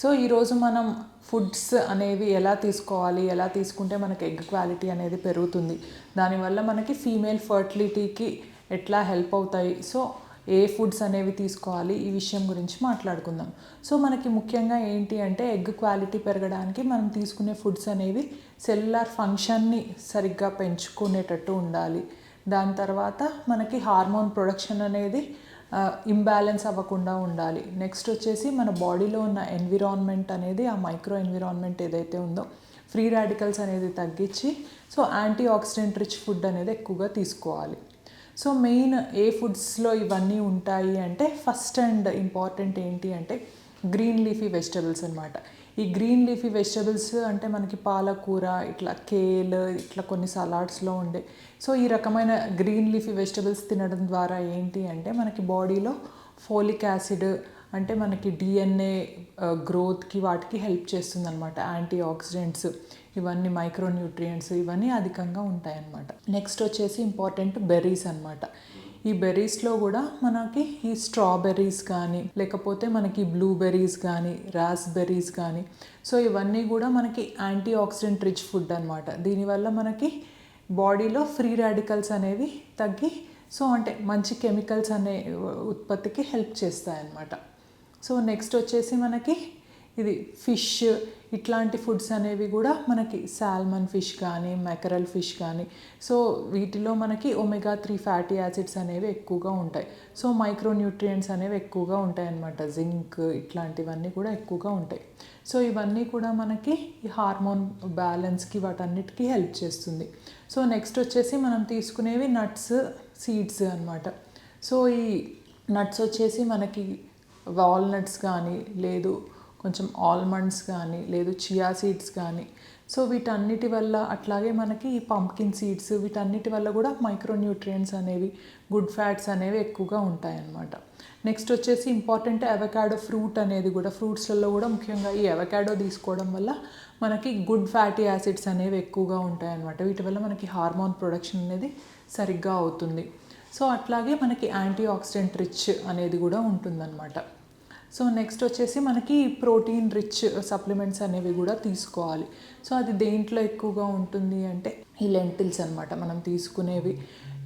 So ఈరోజు మనం foods అనేవి ఎలా తీసుకోవాలి ఎలా తీసుకుంటే మనకి ఎగ్ క్వాలిటీ అనేది పెరుగుతుంది దానివల్ల మనకి ఫీమేల్ ఫర్టిలిటీకి ఎట్లా హెల్ప్ అవుతాయి సో ఏ ఫుడ్స్ అనేవి తీసుకోవాలి ఈ విషయం గురించి మాట్లాడుకుందాం. సో మనకి ముఖ్యంగా ఏంటి అంటే ఎగ్ క్వాలిటీ పెరగడానికి మనం తీసుకునే ఫుడ్స్ అనేవి సెల్యులార్ ఫంక్షన్ని సరిగ్గా పెంచుకునేటట్టు ఉండాలి. దాని తర్వాత మనకి హార్మోన్ ప్రొడక్షన్ అనేది ఇంబ్యాలెన్స్ అవ్వకుండా ఉండాలి. నెక్స్ట్ వచ్చేసి మన బాడీలో ఉన్న ఎన్విరాన్మెంట్ అనేది ఆ మైక్రో ఎన్విరాన్మెంట్ ఏదైతే ఉందో ఫ్రీ రాడికల్స్ అనేది తగ్గించి so antioxidant rich food అనేది ఎక్కువగా తీసుకోవాలి. సో మెయిన్ ఏ ఫుడ్స్లో ఇవన్నీ ఉంటాయి అంటే ఫస్ట్ అండ్ ఇంపార్టెంట్ ఏంటి అంటే గ్రీన్ లీఫీ వెజిటబుల్స్ అనమాట ఈ గ్రీన్ లీఫీ వెజిటబుల్స్ అంటే మనకి పాలకూర ఇట్లా కేల్ ఇట్లా కొన్ని సలాడ్స్లో ఉండే. సో ఈ రకమైన గ్రీన్ లీఫీ వెజిటబుల్స్ తినడం ద్వారా ఏంటి అంటే మనకి బాడీలో ఫోలిక్ యాసిడ్ అంటే మనకి డిఎన్ఏ గ్రోత్కి వాటికి హెల్ప్ చేస్తుంది అనమాట యాంటీ ఆక్సిడెంట్స్ ఇవన్నీ మైక్రో న్యూట్రియంట్స్ ఇవన్నీ అధికంగా ఉంటాయన్నమాట. నెక్స్ట్ వచ్చేసి ఇంపార్టెంట్ బెర్రీస్ అనమాట ఈ బెర్రీస్లో కూడా మనకి ఈ స్ట్రాబెర్రీస్ కానీ లేకపోతే మనకి బ్లూబెర్రీస్ కానీ రాస్బెర్రీస్ కానీ. సో ఇవన్నీ కూడా మనకి యాంటీ ఆక్సిడెంట్ రిచ్ ఫుడ్ అనమాట దీనివల్ల మనకి బాడీలో ఫ్రీ రాడికల్స్ అనేవి తగ్గి సో అంటే మంచి కెమికల్స్ అనే ఉత్పత్తికి హెల్ప్ చేస్తాయన్నమాట. సో నెక్స్ట్ వచ్చేసి మనకి ఇది ఫిష్ ఇట్లాంటి ఫుడ్స్ అనేవి కూడా మనకి సాల్మన్ ఫిష్ కానీ మెకరల్ ఫిష్ కానీ. సో వీటిలో మనకి ఒమెగా త్రీ ఫ్యాటీ యాసిడ్స్ అనేవి ఎక్కువగా ఉంటాయి. సో మైక్రో న్యూట్రియంట్స్ అనేవి ఎక్కువగా ఉంటాయి అన్నమాట జింక్ ఇట్లాంటివన్నీ కూడా ఎక్కువగా ఉంటాయి. సో ఇవన్నీ కూడా మనకి ఈ హార్మోన్ బ్యాలెన్స్కి వాటన్నిటికీ హెల్ప్ చేస్తుంది. సో నెక్స్ట్ వచ్చేసి మనం తీసుకునేవి నట్స్ సీడ్స్ అనమాట సో ఈ నట్స్ వచ్చేసి మనకి వాల్నట్స్ కానీ లేదు కొంచెం ఆల్మండ్స్ కానీ లేదు చియా సీడ్స్ కానీ. సో వీటన్నిటి వల్ల అట్లాగే మనకి ఈ పంప్కిన్ సీడ్స్ వీటన్నిటి వల్ల కూడా మైక్రో న్యూట్రియంట్స్ అనేవి గుడ్ ఫ్యాట్స్ అనేవి ఎక్కువగా ఉంటాయన్నమాట. నెక్స్ట్ వచ్చేసి ఇంపార్టెంట్ అవకాడో ఫ్రూట్ అనేది కూడా ఫ్రూట్స్లలో కూడా ముఖ్యంగా ఈ అవకాడో తీసుకోవడం వల్ల మనకి గుడ్ ఫ్యాటీ యాసిడ్స్ అనేవి ఎక్కువగా ఉంటాయన్నమాట. వీటి వల్ల మనకి హార్మోన్ ప్రొడక్షన్ అనేది సరిగ్గా అవుతుంది. సో అట్లాగే మనకి యాంటీ ఆక్సిడెంట్ రిచ్ అనేది కూడా ఉంటుందన్నమాట. సో నెక్స్ట్ వచ్చేసి మనకి ప్రోటీన్ రిచ్ సప్లిమెంట్స్ అనేవి కూడా తీసుకోవాలి. సో అది దేంట్లో ఎక్కువగా ఉంటుంది అంటే ఈ లెంటిల్స్ అనమాట మనం తీసుకునేవి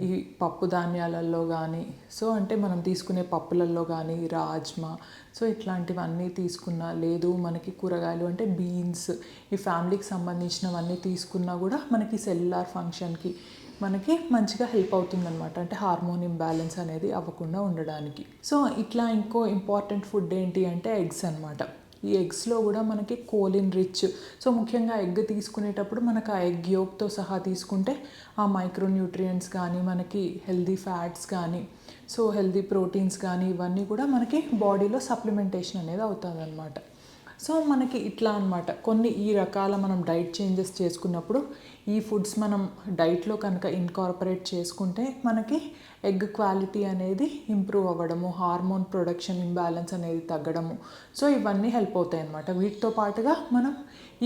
ఈ పప్పు ధాన్యాలలో కానీ సో అంటే మనం తీసుకునే పప్పులలో కానీ రాజ్మా సో ఇట్లాంటివన్నీ తీసుకున్నా లేదు మనకి కూరగాయలు అంటే బీన్స్ ఈ ఫ్యామిలీకి సంబంధించినవన్నీ తీసుకున్నా కూడా మనకి సెల్యులార్ ఫంక్షన్కి మనకి మంచిగా హెల్ప్ అవుతుందన్నమాట. అంటే హార్మోన్ ఇంబ్యాలెన్స్ అనేది అవ్వకుండా ఉండడానికి. సో ఇట్లా ఇంకో ఇంపార్టెంట్ ఫుడ్ ఏంటి అంటే ఎగ్స్ అనమాట ఈ ఎగ్స్లో కూడా మనకి కోలిన్ రిచ్ సో ముఖ్యంగా ఎగ్ తీసుకునేటప్పుడు మనకు ఆ ఎగ్ యోక్తో సహా తీసుకుంటే ఆ మైక్రో న్యూట్రియంట్స్ కానీ మనకి హెల్దీ ఫ్యాట్స్ కానీ సో హెల్దీ ప్రోటీన్స్ కానీ ఇవన్నీ కూడా మనకి బాడీలో సప్లిమెంటేషన్ అనేది అవుతుంది అనమాట సో మనకి ఇట్లా అనమాట కొన్ని ఈ రకాల మనం డైట్ చేంజెస్ చేసుకున్నప్పుడు ఈ ఫుడ్స్ మనం డైట్లో కనుక ఇన్కార్పొరేట్ చేసుకుంటే మనకి ఎగ్ క్వాలిటీ అనేది ఇంప్రూవ్ అవ్వడము హార్మోన్ ప్రొడక్షన్ ఇంబ్యాలెన్స్ అనేది తగ్గడము. సో ఇవన్నీ హెల్ప్ అవుతాయి అనమాట వీటితో పాటుగా మనం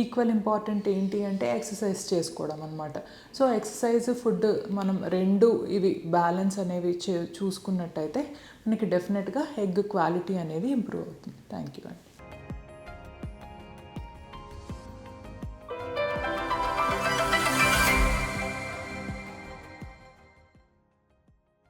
ఈక్వల్ ఇంపార్టెంట్ ఏంటి అంటే ఎక్సర్సైజ్ చేసుకోవడం అనమాట సో ఎక్సర్సైజ్ ఫుడ్ మనం రెండు ఇవి బ్యాలెన్స్ అనేవి చే చూసుకున్నట్టయితే మనకి డెఫినెట్గా ఎగ్ క్వాలిటీ అనేది ఇంప్రూవ్ అవుతుంది. థ్యాంక్ యూ అండి.